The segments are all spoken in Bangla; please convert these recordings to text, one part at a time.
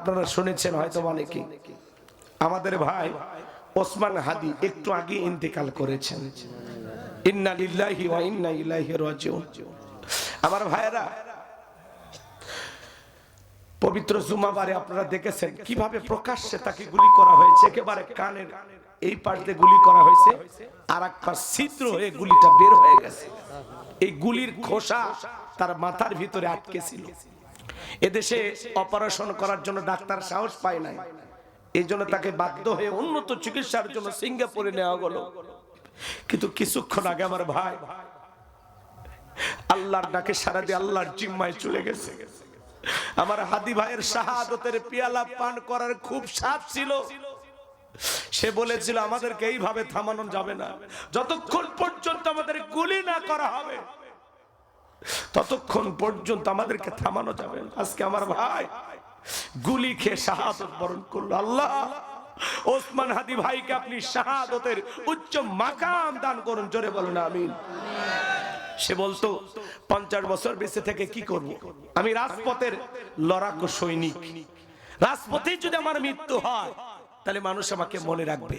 আপনারা শুনেছেন হয়তো অনেকে আমাদের ভাই ওসমান হাদি একটু আগে ইন্তেকাল করেছেন। ইন্না লিল্লাহি ওয়া ইন্না ইলাইহি রাজিউন। আমার ভাইরা পবিত্র জুমাবারে আপনারা দেখেছেন কীভাবে প্রকাশ্যে তাকে গুলি করা হয়েছে, একেবারে কানের এই পাশ গুলি করা হয়েছে আর এক পাশ ছিদ্র হয়ে গুলিটা বের হয়ে গেছে। এই গুলির খোসা তার মাথার ভিতরে আটকে ছিল। এদেশে অপারেশন করার জন্য ডাক্তার সাহস পায় নাই। এই জন্য তাকে বাধ্য হয়ে উন্নত চিকিৎসার জন্য সিঙ্গাপুরে নেওয়া গেল। কিন্তু কিছুক্ষণ আগে আমার ভাই আল্লাহর ডাকে সারা দিয়ে আল্লাহর জিম্মায় চলে গেছে। আমার হাদি ভাইয়ের শাহাদতের পিয়ালা পান করার খুব সাপ ছিল। সে বলেছিল, আমাদেরকে এইভাবে থামানো যাবে না। যতক্ষণ পর্যন্ত আমাদের গুলি না করা হবে ততক্ষণ পর্যন্ত আমাদেরকে থামানো যাবে আজকে আমার ভাই গুলি খেয়ে শাহাদত বরণ করল। আল্লাহ, ওসমান হাদি ভাইকে আপনি শাহাদতের উচ্চ মাকাম দান করুন, জোরে বলুন, আমিন। সে বলতো, পঞ্চাশ বছর বেঁচে থেকে কি করব। আমি রাজপথের লড়াকু সৈনিক। রাজপথে যদি আমার মৃত্যু হয়, তাহলে মানুষ আমাকে মনে রাখবে।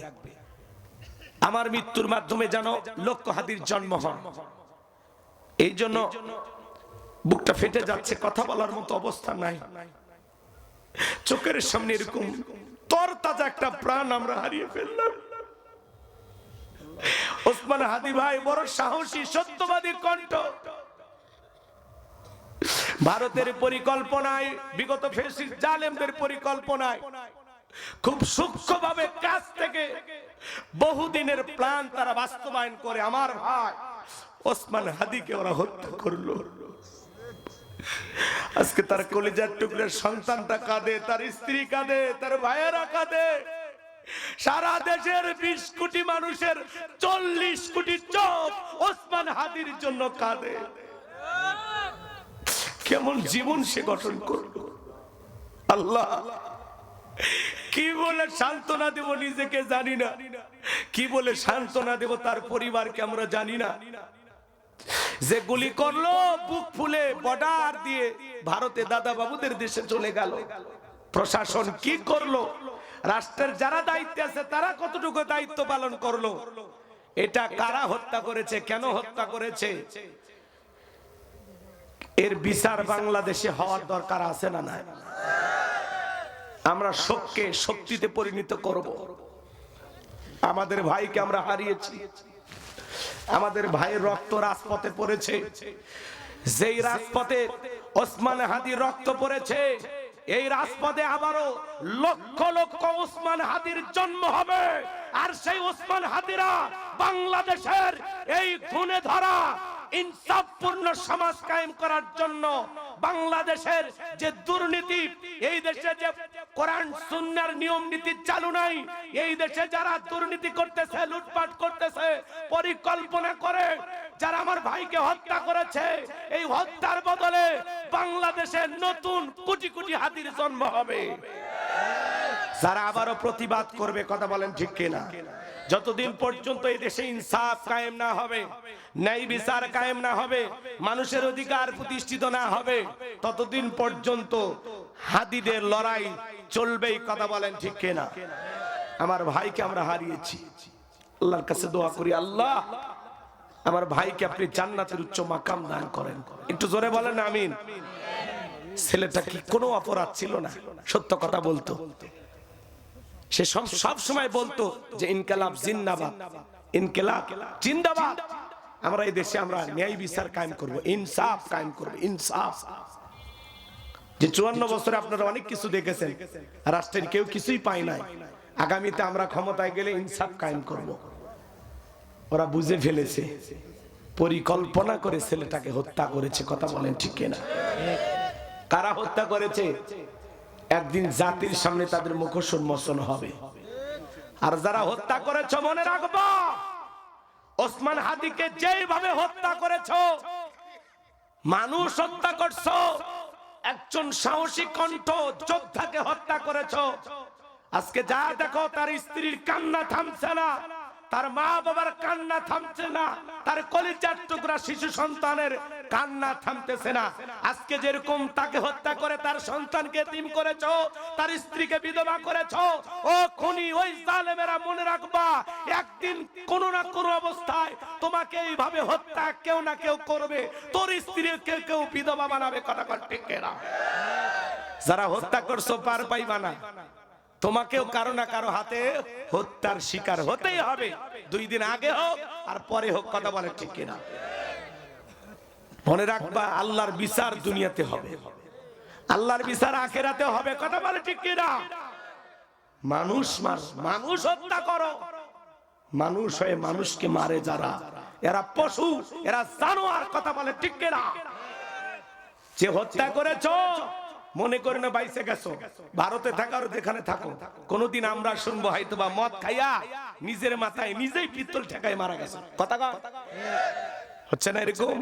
আমার মৃত্যুর মাধ্যমে যেন লক্ষ হাদির জন্ম হয়। এই জন্য বুকটা ফেটে যাচ্ছে, কথা বলার মতো অবস্থা নাই। চোখের সামনে এরকম তর তাজা একটা প্রাণ আমরা হারিয়ে ফেললাম। ওসমান হাদি ভাই বড় সাহসী সত্যবাদী কণ্ঠ। ভারতের পরিকল্পনায়, বিগত ফেসিস জালেমদের পরিকল্পনায় খুব সূক্ষ্মভাবে কাছ থেকে বহুদিনের প্ল্যান তারা বাস্তবায়ন করে, আমার ভাই ওসমান হাদিকে ওরা হত্যা করল। আজকে তার কলিজার টুকরের সন্তানটা কাঁদে, তার স্ত্রী কাঁদে, তার ভাইয়েরা কাঁদে। সারা দেশের বিশ কোটি মানুষের চল্লিশ কোটি চোখ ওসমান হাদির জন্য কাঁদে। কেমন জীবন সে গঠন করল। আল্লাহ, কি বলে সান্ত্বনা দেব নিজেকে জানি না। কি বলে সান্ত্বনা দেব তার পরিবারকে আমরা জানি না। যে গুলি করল, বুক ফুলে বর্ডার দিয়ে ভারতে দাদা বাবুদের দেশে চলে গেল। প্রশাসন কি করল? রাষ্ট্রের যারা দায়িত্বে আছে, তারা কতটুকু দায়িত্ব পালন করল? এটা কারা হত্যা করেছে? কেন হত্যা করেছে? এর বিচার বাংলাদেশে হওয়ার দরকার আছে না নাই? আমরা শোককে শক্তিতে পরিণত করব। আমাদের ভাইকে আমরা হারিয়েছি। আমাদের ভাইয়ের রক্ত রাজপথে পড়েছে। যেই রাজপথে ওসমান হাদির রক্ত পড়েছে, এই রাজপথে আবারও লক্ষ লক্ষ ওসমান হাদির জন্ম হবে। আর সেই ওসমান হাদিরা বাংলাদেশের এই ধুনে ধরা, ইনসাফপূর্ণ সমাজ কায়েম করার জন্য বাংলাদেশের যে দুর্নীতি, এই দেশে যে কোরআন, সুন্নার নিয়ম নীতি চালু নাই। এই দেশে যারা দুর্নীতি করতেছে, লুটপাট করতেছে, পরিকল্পনা করে, যারা আমার ভাইকে হত্যা করেছে, এই হত্যার বদলে বাংলাদেশে নতুন কোটি কোটি হাতির জন্ম হবে। যারা আবারও প্রতিবাদ করবে, কথা বলেন ঠিক কিনা? যতদিন পর্যন্ত এই দেশে ইনসাফ কায়েম না হবে, ন্যায় বিচার কায়েম না হবে, মানুষের অধিকার প্রতিষ্ঠিত না হবে, ততদিন পর্যন্ত হাদিদের লড়াই চলবেই, কথা বলেন ঠিক কিনা? আমার ভাইকে আমরা হারিয়েছি। আল্লাহর কাছে দোয়া করি, আল্লাহ, আমার ভাইকে আপনি জান্নাতের উচ্চ মাকাম দান করেন। একটু জোরে বলেন, আমিন। ছেলেটা কি কোনো অপরাধ ছিল না? সত্য কথা বলতো। সে সব সব সময় বলতো যে ইনকালাব জিন্দাবাদ। ইনকালাব জিন্দাবাদ। আমরা এই দেশে আমরা ন্যায় বিচার কায়েম করব, ইনসাফ কায়েম করব, ইনসাফ। যে চুয়ান্ন বছরে আপনারা অনেক কিছু দেখেছেন, রাষ্ট্রের কেউ কিছুই পায় নাই। আগামীতে আমরা ক্ষমতায় গেলে ইনসাফ কায়েম করব। ওরা বুঝে ফেলেছে, পরিকল্পনা করে ছেলেটাকে হত্যা করেছে, কথা বলেন ঠিক কিনা? কারা হত্যা করেছে? একদিন জাতির সামনে তাদের মুখোশ হবে। আর যারা হত্যা করেছ, মনে রাখব, ওসমান হাদিকে যেভাবে হত্যা করেছ, মানুষ হত্যা করছ একজন সাহসী কণ্ঠ যোদ্ধাকে হত্যা করেছ। আজকে যা দেখো তার স্ত্রীর কান্না থামছে না। তার মা বাবার কান্না থামছে না, তার কলিজার টুকরা শিশু সন্তানের কান্না থামতেছে না। আজকে যেরকম তাকে হত্যা করে তার সন্তানকে তিম করেছ, তার স্ত্রীকে বিধবা করেছ, ও খুনি, ওই জালেমেরা মনে রাখবা, একদিন কোনো না কোনো অবস্থায় তোমাকে এইভাবে হত্যা কেউ না কেউ করবে। তোর স্ত্রীর কেউ কেউ বিধবা বানাবে, কথা ঠিক যারা হত্যা করছ, পার পাইবা না। তোমাকেও কারও না কারও হাতে হত্যার শিকার হতেই হবে। দুই দিন আগে হোক, আর পরে হোক, কথা বলে ঠিক কিনা। মনে রাখবা, আল্লাহর বিচার দুনিয়াতে হবে। আল্লাহর বিচার আখেরাতে হবে, কথা বলে ঠিক কিনা। মানুষ মানুষ হত্যা করো। মানুষ হয়ে মানুষকে মারে যারা। এরা পশু, এরা জানোয়ার, কথা বলে ঠিক কিনা। যে হত্যা করেছ মনে করে না বাইসে গেছো? ভারতে থাকার যেখানে থাকো, কোনদিন আমরা শুনব হয়তো বা মদ খাইয়া নিজের মাথায় নিজেই পিত্তল ঠেকায় মারা গেছে। কথা হচ্ছে না এরকম?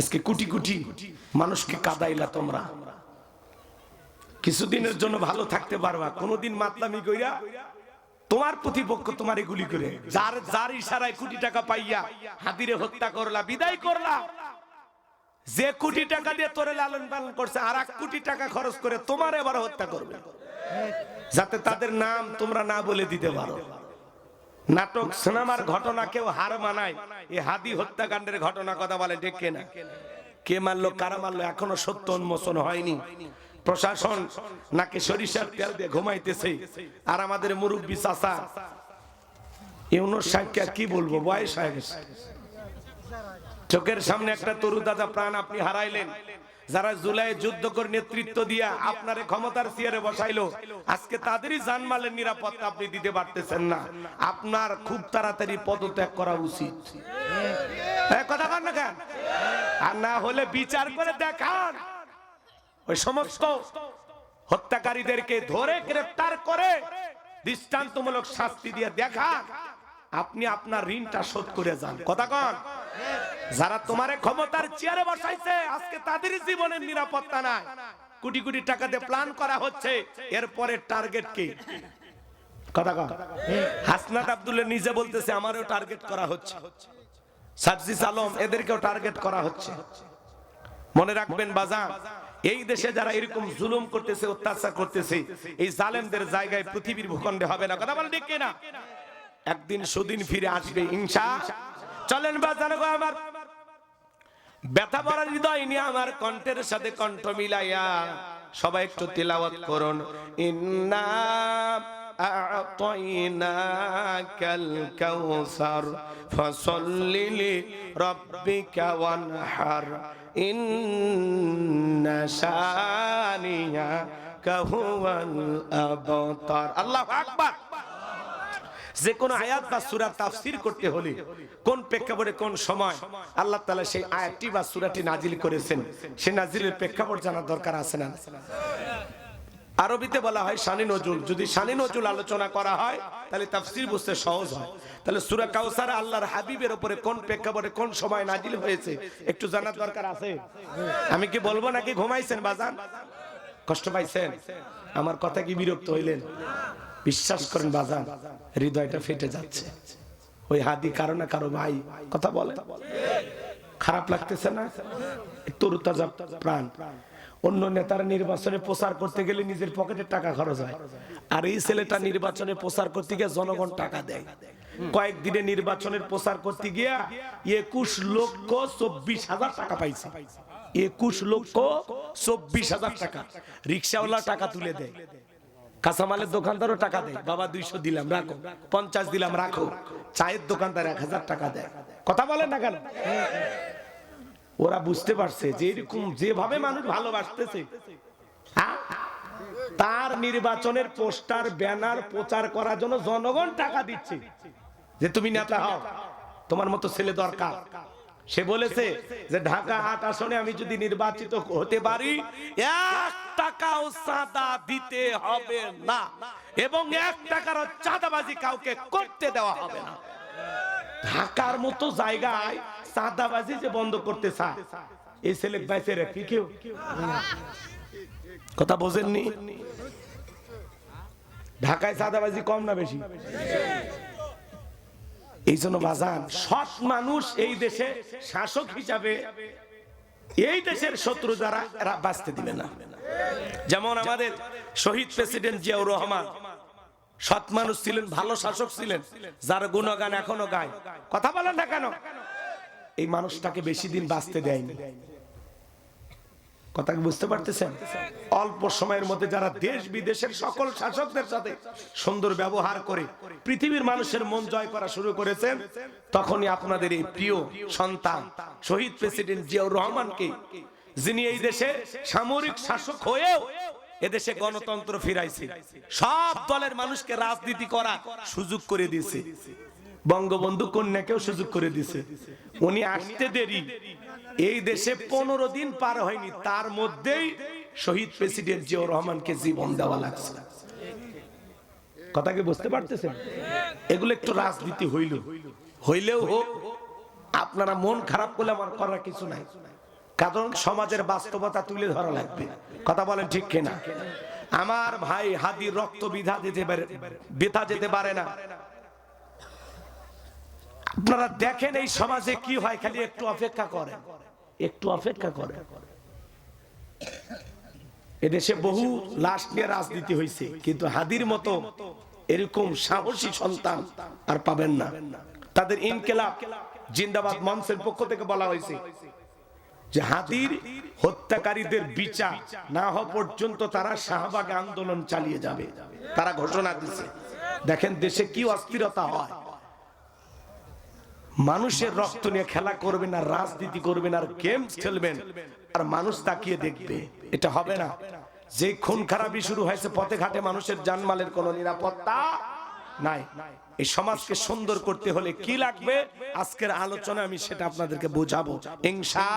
আজকে কুটি কুটি মানুষকে কাদাইলা তোমরা। কিছুদিনের জন্য ভালো থাকতে পারবা, কোনদিন মাতলামি কইরা তোমার প্রতিপক্ষ তোমার গুলি করে। যার যার ইশারায় কোটি টাকা পাইয়া হাতিরে হত্যা করলা, বিদায় করলা যে কোটি টাকা দিয়ে তোরে লালন পালন করছে আর এক কোটি টাকা খরচ করে তোমার এবার হত্যা করবে। যাতে তাদের নাম তোমরা না বলে দিতে পারো। নাটক, সিনেমার ঘটনা কেউ হার মানায়। এই হাদি হত্যাকাণ্ডের ঘটনা কথা বলে, ডেকে না? কে মারলো, কারা মারলো, এখনও সত্য উন্মোচন হয়নি। প্রশাসন নাকি সরিষার তেল দিয়ে ঘুমাইতেছে? আর আমাদের মুরব্বী চাষা ইউনুস সাহেবকে কি বলব? বয়স হয়ে গেছে। চোখের সামনে একটা তরু দাদা প্রাণ আপনি হারাইলেন। যারা জুলাই যুদ্ধ করে নেতৃত্ব দিয়া আপনার ক্ষমতার চেয়ারে বসাইলো, আজকে তাদেরই জানমালের নিরাপত্তা আপনি দিতে পারতেছেন না। আপনার খুব তাড়াতাড়ি পদত্যাগ করা উচিত। কথা কন না কেন? আর না হলে বিচার করে দেখান। ওই সমস্ত হত্যাকারীদেরকে ধরে গ্রেফতার করে দৃষ্টান্তমূলক শাস্তি দিয়ে দেখান। আপনি আপনার ঋণটা শোধ করে যান। কথা কন। যারা তোমারে ক্ষমতার চেয়ারে বসাইছে, আজকে তাদের জীবনের নিরাপত্তা নাই। কোটি কোটি টাকা দিয়ে প্ল্যান করা হচ্ছে, এরপরে টার্গেট কি? কথা হাসনাত আব্দুল্লাহ নিজে বলতেছে, আমারও টার্গেট করা হচ্ছে। সার্জিস আলম, এদেরকেও টার্গেট করা হচ্ছে। মনে রাখবেন বাজার এই দেশে যারা এরকম জুলুম করতেছে, অত্যাচার করতেছে, এই জালেমদের জায়গায় পৃথিবীর ভূখণ্ডে হবে না। কথা বলে ঠিক না একদিন সুদিন ফিরে আসবে ইনসা চলেন বাজার গো আমার। ব্যথা ভরা হৃদয় নিয়ে আমার কণ্ঠের সাথে কণ্ঠ মিলাইয়া সবাই একটু তিলাওয়াত করুন। ইন্না আল্লাহু আকবার। যে কোন আয়াত বা সূরা তাফসীর করতে হলে কোন প্রেক্ষাপটে কোন সময় আল্লাহ তাআলা সেই আয়াতটি বা সূরাটি নাজিল করেছেন, সেই নাজিলের প্রেক্ষাপট জানার দরকার আছে না আরবিতে বলা হয় শানি নজুল। যদি শানি নজুল আলোচনা করা হয়, তাহলে তাফসীর বুঝতে সহজ হয়। তাহলে সূরা কাউসার আল্লাহর হাবিবের উপরে কোন প্রেক্ষাপটে কোন সময় নাজিল হয়েছে, একটু জানার দরকার আছে? আমি কি বলব নাকি ঘুমাইছেন বাজান? কষ্ট পাইছেন? আমার কথা কি বিরক্ত হইলেন? বিশ্বাস করেন বাজান, হৃদয়টা ফেটে যাচ্ছে। ওই হাদি কারও না কারও ভাই, কথা বলে খারাপ লাগতেছে না? তরু তাজা প্রাণ। অন্য নেতারা নির্বাচনে প্রচার করতে গেলে নিজের পকেটের টাকা খরচ হয়। আর এই ছেলেটা নির্বাচনে প্রচার করতে গিয়ে জনগণ টাকা দেয়। কয়েকদিনে নির্বাচনের প্রচার করতে গিয়া একুশ লক্ষ চব্বিশ হাজার টাকা পাইছে। একুশ লক্ষ চব্বিশ হাজার টাকা। রিক্সাওয়ালা টাকা তুলে দেয়। কাঁচামালের দোকানদারও টাকা দেয়। বাবা দুইশো দিলাম, রাখো। পঞ্চাশ দিলাম, রাখো। চায়ের দোকানদার এক হাজার টাকা দেয়। কথা বলেন না কেন? ওরা বুঝতে পারছে যে এরকম যেভাবে মানুষ ভালোবাসতেছে? তার নির্বাচনের পোস্টার, ব্যানার প্রচার করার জন্য জনগণ টাকা দিচ্ছে। যে তুমি নেতা হও, তোমার মতো ছেলে দরকার। সে বলেছে যে ঢাকা আট আসনে আমি যদি নির্বাচিত হতে পারি, এক টাকাও চাঁদা দিতে হবে না এবং এক টাকার চাঁদাবাজি কাউকে করতে দেওয়া হবে না। ঢাকার মতো জায়গায় চাঁদাবাজি যে বন্ধ করতে চায় এই ছেলে বাইসে রাখি কেউ? কথা বোঝেননি? ঢাকায় চাঁদাবাজি কম না বেশি? এই জন্য বাজান, সৎ মানুষ এই দেশে শাসক হিসাবে এই দেশের শত্রু যারা, এরা বাঁচতে দিবে না। যেমন আমাদের শহীদ প্রেসিডেন্ট জিয়াউর রহমান, সৎ মানুষ ছিলেন, ভালো শাসক ছিলেন, যার গুণগান এখনও গায়। কথা বলেন না কেন? এই মানুষটাকে বেশি দিন বাঁচতে দেয়নি। কথা বুঝতে পারতেছেন? অল্প সময়ের মধ্যে যারা দেশ বিদেশের সকল শাসকদের সাথে সুন্দর ব্যবহার করে পৃথিবীর মানুষের মন জয় করা শুরু করেছেন, তখনই আপনাদের এই প্রিয় সন্তান, শহীদ প্রেসিডেন্ট জিয়াউর রহমানকে, যিনি এই দেশে সামরিক শাসক হয়েও এদেশে গণতন্ত্র ফিরাইছে, সব দলের মানুষকে রাজনীতি করা সুযোগ করে দিয়েছে। বঙ্গবন্ধু কন্যাকেও সুযোগ করে দিছে। উনি আসতে দেরি। এই দেশে পনেরো দিন পার হয়নি, তার মধ্যেই শহীদ প্রেসিডেন্ট জিয়াউর রহমানকে জীবন দেওয়া লাগছে। কথা কি বুঝতে পারতেছেন? এগুলো একটু রাজনীতি হইল। হইলেও হোক, আপনারা মন খারাপ করলে আমার করার কিছু নাই। কারণ সমাজের বাস্তবতা তুলে ধরা লাগবে। কথা বলেন ঠিক কিনা? আমার ভাই হাদির রক্ত বিধা যেতে পারে বেথা যেতে পারে না। আপনারা দেখেন এই সমাজে কি হয়, খালি একটু অপেক্ষা করেন। একটু অপেক্ষা করেন। এদেশে বহু লাশ নিয়ে রাজনীতি হয়েছে কিন্তু হাদির মতো এরকম সাহসী সন্তান আর পাবেন না। তাদের ইনকেলাব জিন্দাবাদ মঞ্চের পক্ষ থেকে বলা হয়েছে যে হাতির হত্যাকারীদের বিচার না হওয়া পর্যন্ত তারা শাহবাগ আন্দোলন চালিয়ে যাবে। তারা ঘোষণা দিচ্ছে দেখেন দেশে কি অস্থিরতা হয়। মানুষের রক্ত নিয়ে খেলা করবেন আর রাজনীতি করবেন আর গেমস খেলবেন আর মানুষ তাকিয়ে দেখবে, এটা হবে না। যে খুন খারাপি শুরু হয়েছে, পথে ঘাটে মানুষের জানমালের কোন নিরাপত্তা নাই। এই সমাজকে সুন্দর করতে হলে কি লাগবে? আজকের আলোচনা আমি সেটা আপনাদেরকে বোঝাবো। ইনশা